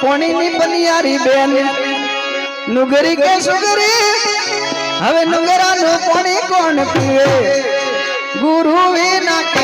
પનિયારી બેન. નુગરી કે સુગરી? હવે નુગરાનું પાણી કોણ પીવે? ગુરુ વિના